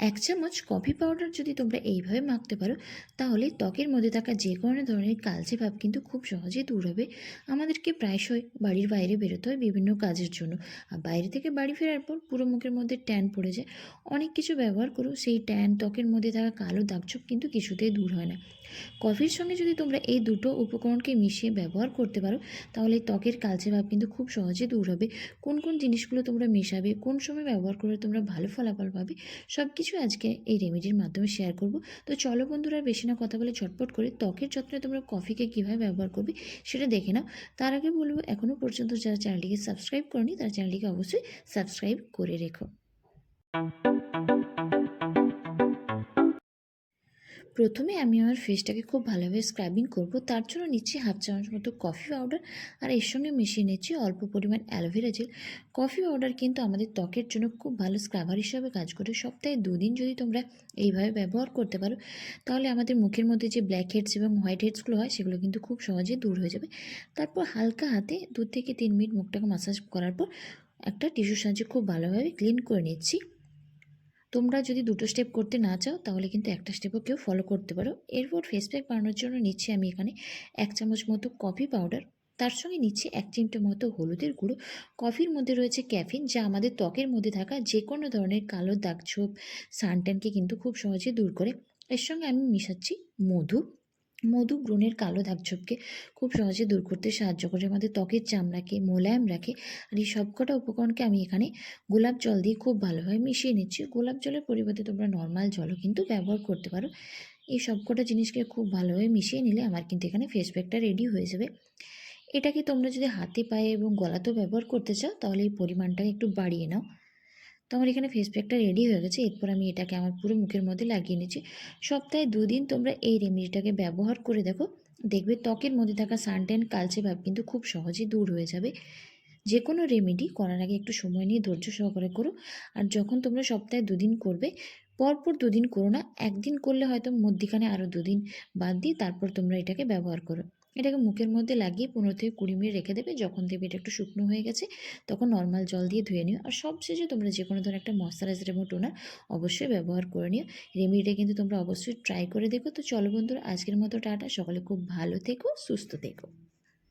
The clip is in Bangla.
এক চামচ কফি পাউডার যদি তোমরা এইভাবে মাখতে পারো, তাহলে ত্বকের মধ্যে থাকা যে কোনো ধরনের কালচে ভাব কিন্তু খুব সহজেই দূর হবে। আমাদেরকে প্রায়শই বাড়ির বাইরে বেরোতে হয় বিভিন্ন কাজের জন্য। আর বাইরে থেকে বাড়ি ফেরার পর পুরো মুখের মধ্যে ট্যান পড়ে যায়। অনেক কিছু ব্যবহার করো, সেই ট্যান ত্বকের মধ্যে থাকা কালো দাগছোপ কিন্তু কিছুতেই দূর হয় না। কফির সঙ্গে যদি তোমরা এই দুটো উপকরণকে মিশিয়ে ব্যবহার করতে পারো, তাহলে ত্বকের কালচে ভাব কিন্তু খুব সহজে দূর হবে। কোন কোন জিনিসগুলো তোমরা মেশাবে, কোন সময় ব্যবহার করলে তোমরা ভালো ফলাফল পাবে সব কিছু আজকে এই রেমেডির মাধ্যমে শেয়ার করব। তো চলো বন্ধুরা, বেশি না কথা বলে ঝটপট করে ত্বকের যত্নে তোমরা কফিকে কীভাবে ব্যবহার করবে সেটা দেখে নাও। তার আগে বলব এখনও পর্যন্ত যারা চ্যানেলটিকে সাবস্ক্রাইব করনি, তারা চ্যানেলটিকে অবশ্যই সাবস্ক্রাইব করে রেখো। প্রথমে আমি আমার ফেসটাকে খুব ভালোভাবে স্ক্রাবিং করব। তার জন্য নিচ্ছি হাফ চামচ মতো কফি পাউডার আর এর সঙ্গে মিশিয়ে নিচ্ছি অল্প পরিমাণ অ্যালোভেরা জেল কফি পাউডার কিন্তু আমাদের ত্বকের জন্য খুব ভালো স্ক্রাবার হিসাবে কাজ করে। সপ্তাহে দুদিন যদি তোমরা এইভাবে ব্যবহার করতে পারো, তাহলে আমাদের মুখের মধ্যে যে ব্ল্যাক হেডস এবং হোয়াইট হেডসগুলো হয়, সেগুলো কিন্তু খুব সহজে দূর হয়ে যাবে। তারপর হালকা হাতে দু থেকে তিন মিনিট মুখটাকে মাসাজ করার পর একটা টিস্যুর সাহায্যে খুব ভালোভাবে ক্লিন করে নিচ্ছি। তোমরা যদি দুটো স্টেপ করতে না চাও, তাহলে কিন্তু একটা স্টেপও কেউ ফলো করতে পারো। এরপর ফেস প্যাক বানানোর জন্য নিচ্ছি আমি এখানে এক চামচ মতো কফি পাউডার তার সঙ্গে নিচ্ছি এক চিমটে মতো হলুদের গুঁড়ো। কফির মধ্যে রয়েছে ক্যাফিন যা আমাদের ত্বকের মধ্যে থাকা যে কোনো ধরনের কালো দাগ দাগছোপ সানট্যানকে কিন্তু খুব সহজে দূর করে। এর সঙ্গে আমি মিশাচ্ছি মধু। মধু ব্রণের কালো দাগছোপকে খুব সহজে দূর করতে সাহায্য করে। আমাদের ত্বকের চামড়াকে মোলায়েম রাখে আর এই সবকটা উপকরণকে আমি এখানে গোলাপ জল দিয়ে খুব ভালোভাবে মিশিয়ে নিচ্ছি। গোলাপ জলের পরিবর্তে তোমরা নর্মাল জলও কিন্তু ব্যবহার করতে পারো। এই সবকটা জিনিসকে খুব ভালোভাবে মিশিয়ে নিলে আমার কিন্তু এখানে ফেস প্যাকটা রেডি হয়ে যাবে। এটাকে তোমরা যদি হাতে পায়ে এবং গলাতেও ব্যবহার করতে চাও তাহলে এই পরিমাণটাকে একটু বাড়িয়ে নাও। তো আমার এখানে ফেস প্যাকটা রেডি হয়ে গেছে। এরপর আমি এটাকে আমার পুরো মুখের মধ্যে লাগিয়ে নিচ্ছি। সপ্তাহে দুদিন তোমরা এই রেমেডিটাকে ব্যবহার করে দেখো। দেখবে ত্বকের মধ্যে থাকা সানটেন কালচে ভাব কিন্তু খুব সহজেই দূর হয়ে যাবে। যে কোনো রেমেডি করার আগে একটু সময় নিয়ে ধৈর্য সহকারে করো। আর যখন তোমরা সপ্তাহে দুদিন করবে, পরপর দুদিন করো না, একদিন করলে হয়তো মধ্যিখানে আরও দুদিন বাদ দিয়ে তারপর তোমরা এটাকে ব্যবহার করো। এটাকে মুখের মধ্যে লাগিয়ে পনেরো থেকে কুড়ি মিনিট রেখে দেবে। যখন দেবে এটা একটু শুকনো হয়ে গেছে, তখন নর্মাল জল দিয়ে ধুয়ে নিও। আর সবশেষে তোমরা যে কোনো ধরনের একটা ময়শ্চারাইজার এবং টোনার অবশ্যই ব্যবহার করে নিও। রেমিডিটা কিন্তু তোমরা অবশ্যই ট্রাই করে দেখো। তো চলো বন্ধুরা, আজকের মতো টাটা। সকালে খুব ভালো থেকো, সুস্থ থেকো।